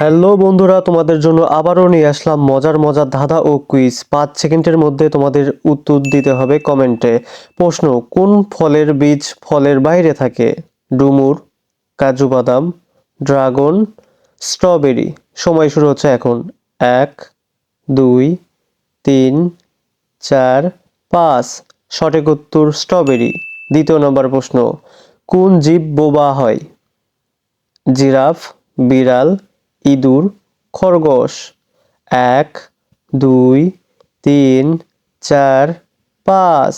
Hello বন্ধুরা, তোমাদের জন্য আবারও নিয়ে আসলাম মজার মজার ধাঁধা ও কুইজ পাঁচ সেকেন্ডের মধ্যে তোমাদের উত্তর দিতে হবে কমেন্টে। প্রশ্ন, কোন ফলের বীজ ফলের বাইরে থাকে? ডুমুর, কাজু বাদাম, ড্রাগন, স্ট্রবেরি। সময় শুরু হচ্ছে এখন। এক, দুই, তিন, চার, পাঁচ। সঠিক উত্তর স্ট্রবেরি। দ্বিতীয় নম্বর প্রশ্ন, কোন জীব বোবা হয়? জিরাফ, বিড়াল ইঁদুর, খরগোশ। এক, দুই, তিন, চার, পাঁচ।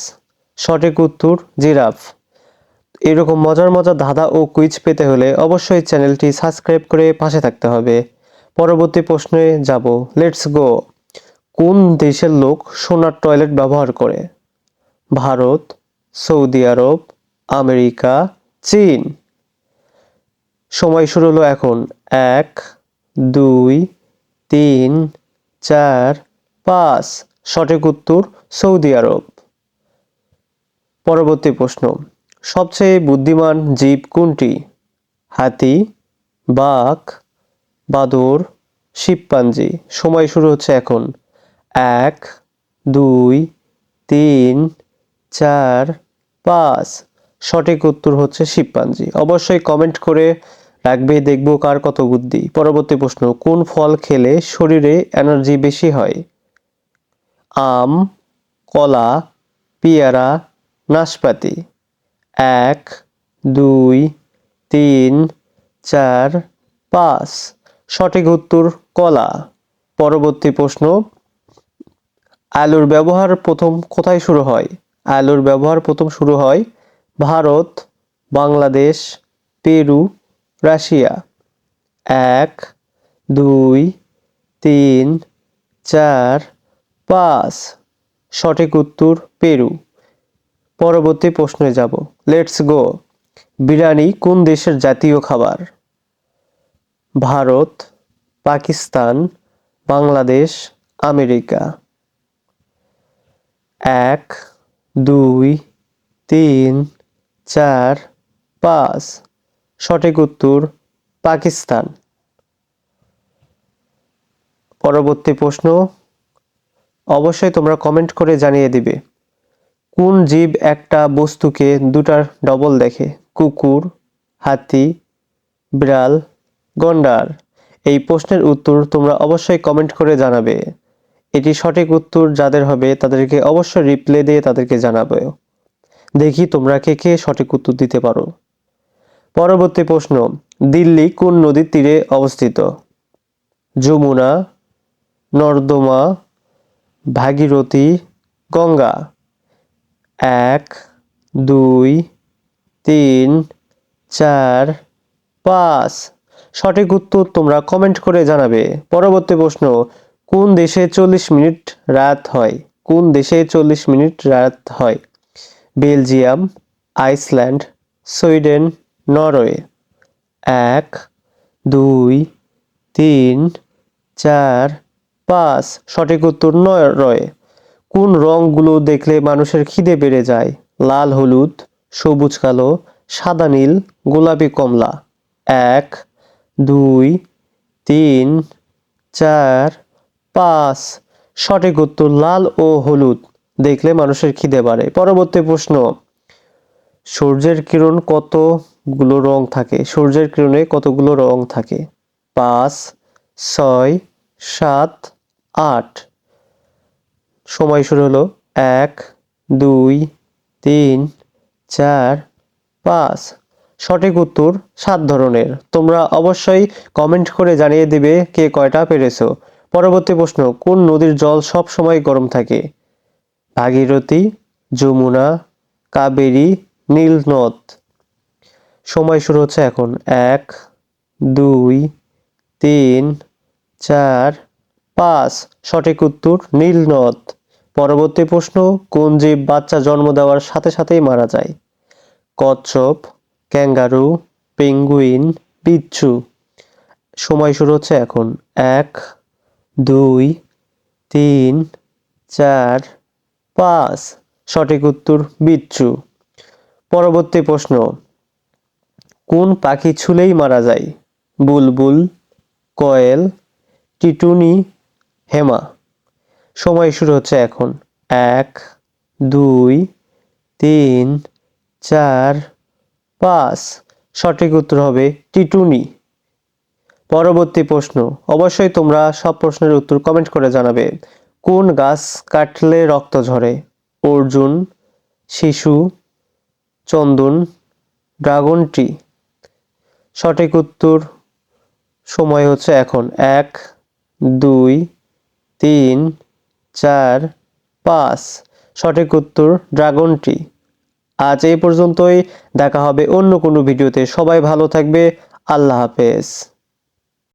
সঠিক উত্তর, জিরাফ। এরকম মজার মজার ধাঁধা ও কুইজ পেতে হলে অবশ্যই চ্যানেলটি সাবস্ক্রাইব করে পাশে থাকতে হবে। পরবর্তী প্রশ্নে যাব। লেটস গো কোন দেশের লোক সোনার টয়লেট ব্যবহার করে? ভারত, সৌদি আরব, আমেরিকা, চীন। সময় শুরু হলো এখন এক দুই, তিন, চার, পাঁচ। সঠিক উত্তর সৌদি আরব। পরবর্তী প্রশ্ন, সবচেয়ে বুদ্ধিমান জীব কোনটি? হাতি, বাঘ, বাদর শিবপাঞ্জি সময় শুরু হচ্ছে এখন। এক, দুই, তিন, চার, পাঁচ। সঠিক উত্তর হচ্ছে শিবপাঞ্জি অবশ্যই কমেন্ট করে রাখবে, দেখব কার কত বুদ্ধি। পরবর্তী প্রশ্ন, কোন ফল খেলে শরীরে এনার্জি বেশি হয়? আম, কলা, পেয়ারা, নাশপাতি। এক, দুই, তিন, চার, পাঁচ। সঠিক উত্তর, কলা। পরবর্তী প্রশ্ন, আলুর ব্যবহার প্রথম কোথায় শুরু হয়? আলুর ব্যবহার প্রথম শুরু হয় ভারত, বাংলাদেশ, পেরু রাশিয়া। এক, দুই, তিন, চার, পাঁচ। সঠিক উত্তর, পেরু। পরবর্তী প্রশ্নে যাব। লেটস গো বিরিয়ানি কোন দেশের জাতীয় খাবার? ভারত, পাকিস্তান, বাংলাদেশ, আমেরিকা। এক, দুই, তিন, চার, পাঁচ। সঠিক উত্তর, পাকিস্তান। পরবর্তী প্রশ্ন, অবশ্যই তোমরা কমেন্ট করে জানিয়ে দিবে, কোন জীব একটা বস্তুকে দুটার ডবল দেখে, কুকুর, হাতি, বিড়াল, গন্ডার? এই প্রশ্নের উত্তর তোমরা অবশ্যই কমেন্ট করে জানাবে। এটি সঠিক উত্তর যাদের হবে তাদেরকে অবশ্যই রিপ্লে দিয়ে তাদেরকে জানাবে। দেখি তোমরা কে কে সঠিক উত্তর দিতে পারো। পরবর্তী প্রশ্ন, দিল্লি কোন নদীর তীরে অবস্থিত? যমুনা, নর্দমা, ভাগীরথী, গঙ্গা। এক, দুই, তিন, চার, পাঁচ। সঠিক উত্তর তোমরা কমেন্ট করে জানাবে। পরবর্তী প্রশ্ন, কোন দেশে চল্লিশ মিনিট রাত হয়? কোন দেশে চল্লিশ মিনিট রাত হয়? Belgium, Iceland, Sweden Norway. এক, দুই, তিন, চার, পাঁচ। সঠিক উত্তর নরওয়ে। কোন রঙগুলো দেখলে মানুষের খিদে বেড়ে যায়? লাল, হলুদ, সবুজ, কালো, সাদা, নীল, গোলাপি, কমলা। এক, দুই, তিন, চার, পাঁচ। সঠিক উত্তর লাল ও হলুদ। দেখলে মানুষের খিদে বাড়ে। পরবর্তী প্রশ্ন। সূর্যের কিরণ কতগুলো রং থাকে। সূর্যের কিরণে কতগুলো রং থাকে? পাঁচ, ছয়, সাত, আট। সময় শুরু হলো এক, দুই, তিন, চার, পাঁচ। সঠিক উত্তর সাত ধরনের। তোমরা অবশ্যই কমেন্ট করে জানিয়ে দিবে কে কয়টা পেরেছ। পরবর্তী প্রশ্ন, কোন নদীর জল সব সময় গরম থাকে? ভাগীরথী, যমুনা, কাবেরী নীল নদ সময় শুরু হচ্ছে এখন। এক, দুই, তিন, চার, পাঁচ। সঠিক উত্তর নীল নদ। পরবর্তী প্রশ্ন, কোন জীব বাচ্চা জন্ম দেওয়ার সাথে সাথেই মারা যায়? কচ্ছপ, ক্যাঙ্গারু, পেঙ্গুইন, বিচ্ছু। সময় শুরু হচ্ছে এখন। এক, দুই, তিন, চার, পাঁচ। সঠিক উত্তর বিচ্ছু। পরবর্তী প্রশ্ন কোন পাখি ছুলেই মারা যায়? বুলবুল, কয়েল, টিটুনি, হেমা। সময় শুরু হচ্ছে এখন। এক, দুই, তিন, চার, পাঁচ। সঠিক উত্তর হবে টিটুনি। পরবর্তী প্রশ্ন। অবশ্যই তোমরা সব প্রশ্নের উত্তর কমেন্ট করে জানাবে। কোন গাছ কাটলে রক্ত ঝরে? অর্জুন, শিশু, চন্দন ড্রাগন ট্রি সঠিক উত্তর সময় হচ্ছে এখন এক, দুই, তিন, চার, পাঁচ। সঠিক উত্তর ড্রাগনটি আজ এই পর্যন্তই। দেখা হবে অন্য কোনো ভিডিওতে। সবাই ভালো থাকবে। আল্লাহ হাফেজ।